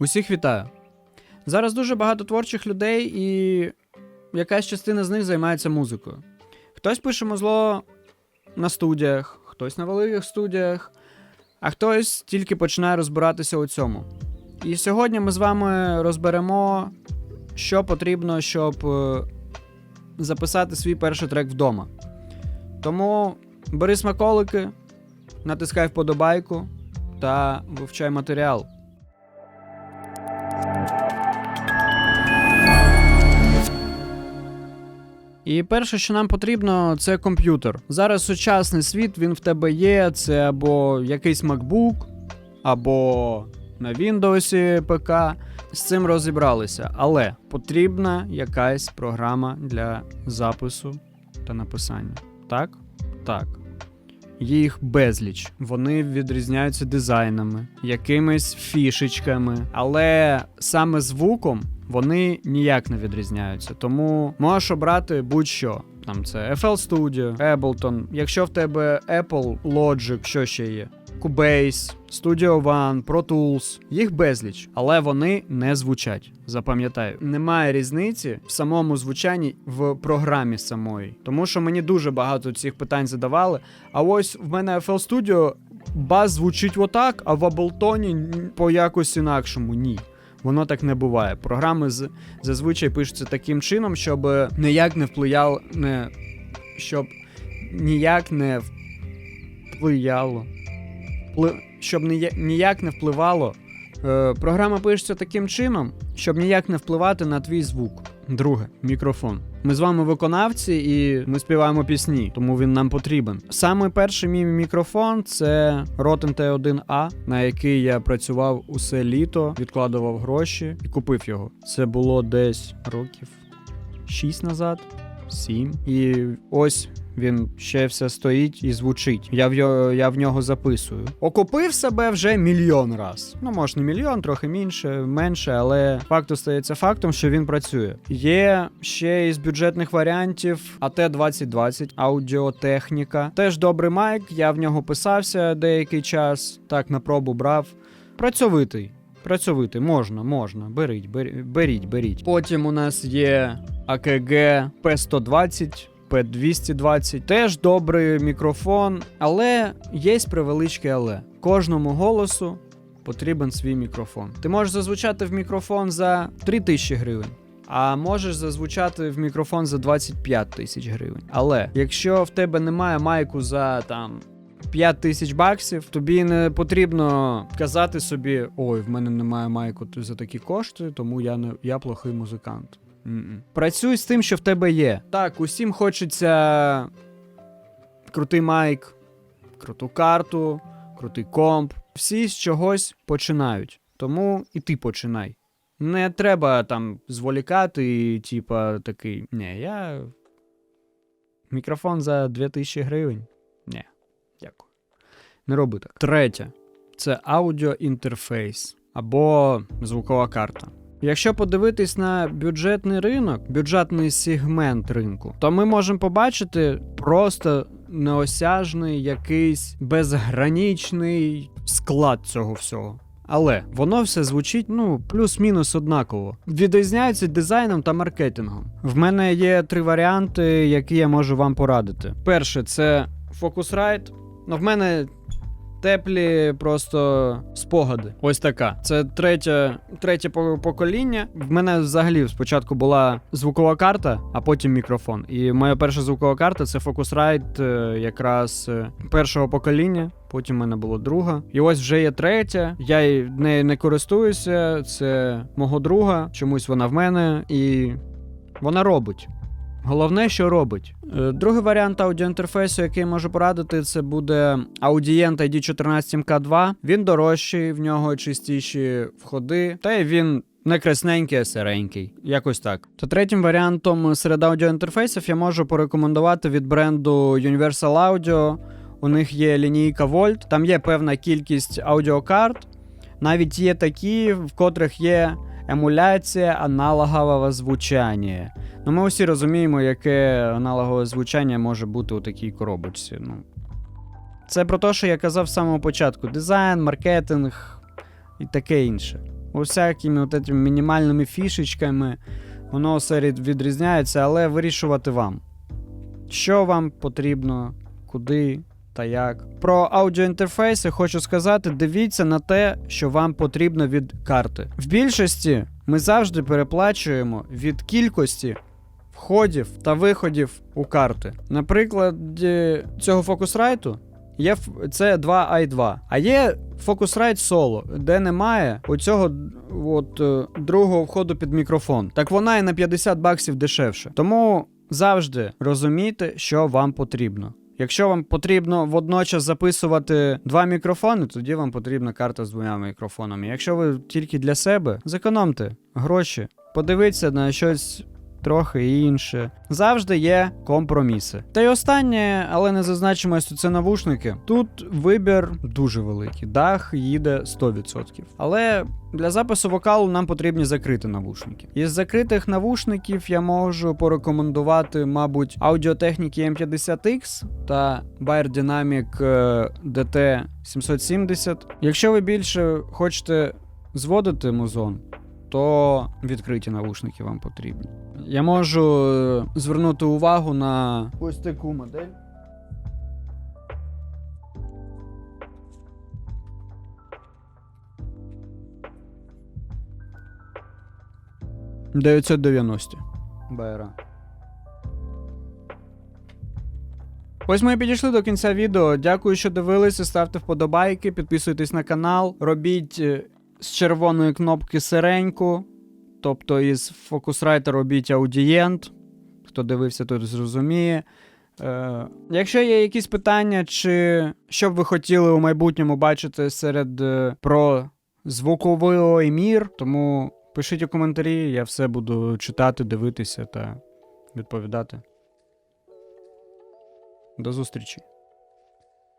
Усіх вітаю. Зараз дуже багато творчих людей, і якась частина з них займається музикою. Хтось пише музло на студіях, хтось на великих студіях, а хтось тільки починає розбиратися у цьому. І сьогодні ми з вами розберемо, що потрібно, щоб е, записати свій перший трек вдома. Тому бери смаколики, натискай вподобайку та вивчай матеріал. І перше, що нам потрібно, це комп'ютер. Зараз сучасний світ, він в тебе є. Це або якийсь MacBook, або на Windows ПК. З цим розібралися. Але потрібна якась програма для запису та написання. Так? Так. Їх безліч. Вони відрізняються дизайнами, якимись фішечками, але саме звуком вони ніяк не відрізняються. Тому можеш обрати будь-що. Там це FL Studio, Ableton. Якщо в тебе Apple Logic, що ще є? Cubase, Studio One, Pro Tools, їх безліч, але вони не звучать. Запам'ятаю, немає різниці в самому звучанні в програмі самої. Тому що мені дуже багато цих питань задавали. А ось в мене FL Studio бас звучить отак, а в Ableton по якось інакшому. Ні. Воно так не буває. Програми з, зазвичай пишуться таким чином, щоб ніяк не впливало, не, щоб ніяк не вплияло. Впли, щоб нія- ніяк не впливало. Е, програма пишеться таким чином, щоб ніяк не впливати на твій звук. Друге, мікрофон. Ми з вами виконавці і ми співаємо пісні, тому він нам потрібен. Саме перший мій мікрофон це Roten T1A, на який я працював усе літо, відкладував гроші і купив його. Це було десь років 6 назад, 7. І ось він ще все стоїть і звучить. Я в, його, я в нього записую. Окупив себе вже мільйон раз. Ну, може, не мільйон, трохи менше, менше, але факт остається фактом, що він працює. Є ще із бюджетних варіантів АТ-2020, аудіотехніка. Теж добрий майк, я в нього писався деякий час, так на пробу брав. Працьовитий. Працьовитий, можна, можна. Беріть, беріть, беріть. Потім у нас є АКГ P120. P220 теж добрий мікрофон, але є превеличке але. Кожному голосу потрібен свій мікрофон. Ти можеш зазвучати в мікрофон за 3 тисячі гривень. А можеш зазвучати в мікрофон за 25 тисяч гривень. Але якщо в тебе немає майку за там 5 тисяч баксів, тобі не потрібно казати собі: ой, в мене немає майку за такі кошти, тому я не я плохий музикант. М-м. Працюй з тим, що в тебе є. Так, усім хочеться крутий майк, круту карту, крутий комп. Всі з чогось починають. Тому і ти починай. Не треба там зволікати і, типа, такий. Ні, я. Мікрофон за 2000 гривень. Ні, дякую. Не роби так. Третє це аудіоінтерфейс або звукова карта. Якщо подивитись на бюджетний ринок, бюджетний сегмент ринку, то ми можемо побачити просто неосяжний якийсь безгранічний склад цього всього. Але воно все звучить ну плюс-мінус однаково. Відрізняється дизайном та маркетингом. В мене є три варіанти, які я можу вам порадити. Перше, це Focusrite. Ну, в мене теплі просто спогади. Ось така. Це третє, третє покоління. В мене взагалі спочатку була звукова карта, а потім мікрофон. І моя перша звукова карта це Focusrite е, якраз е, першого покоління. Потім в мене було друга. І ось вже є третя. Я нею не користуюся. Це мого друга. Чомусь вона в мене, і вона робить. Головне, що робить. Е, Другий варіант аудіоінтерфейсу, який я можу порадити, це буде Audient ID14MK2. Він дорожчий, в нього чистіші входи, та й він не красненький, а сиренький. Якось так. Та третім варіантом серед аудіоінтерфейсів я можу порекомендувати від бренду Universal Audio. У них є лінійка Volt, там є певна кількість аудіокарт. Навіть є такі, в котрих є емуляція аналогового звучання. Ну, ми усі розуміємо, яке аналогове звучання може бути у такій коробочці. Ну. Це про те, що я казав з самого початку: дизайн, маркетинг і таке інше. усякими от этими мінімальними фішечками. Воно все відрізняється, але вирішувати вам. Що вам потрібно, куди та як. Про аудіоінтерфейси хочу сказати: дивіться на те, що вам потрібно від карти. В більшості ми завжди переплачуємо від кількості входів та виходів у карти. Наприклад, цього фокусрайту є це 2i2, а є Focusrite Solo, де немає оцього от, е, другого входу під мікрофон. Так вона і на 50 баксів дешевше. Тому завжди розумійте, що вам потрібно. Якщо вам потрібно водночас записувати два мікрофони, тоді вам потрібна карта з двома мікрофонами. Якщо ви тільки для себе, зекономте гроші, подивіться на щось трохи інше. Завжди є компроміси. Та й останнє, але не зазначимо, що це навушники. Тут вибір дуже великий. Дах їде 100%. Але для запису вокалу нам потрібні закриті навушники. Із закритих навушників я можу порекомендувати, мабуть, аудіотехніки M50X та Bayer Dynamic е, DT770. Якщо ви більше хочете зводити музон, то відкриті навушники вам потрібні. Я можу е, звернути увагу на ось таку модель. «990» БРА. Ось ми і підійшли до кінця відео. Дякую, що дивилися. Ставте вподобайки, підписуйтесь на канал, робіть е, з червоної кнопки сиреньку. Тобто із Focusrite робіть аудієнт. Хто дивився, той зрозуміє. Е, якщо є якісь питання, чи що б ви хотіли у майбутньому бачити серед е, про звуковий емір, тому пишіть у коментарі, я все буду читати, дивитися та відповідати. До зустрічі!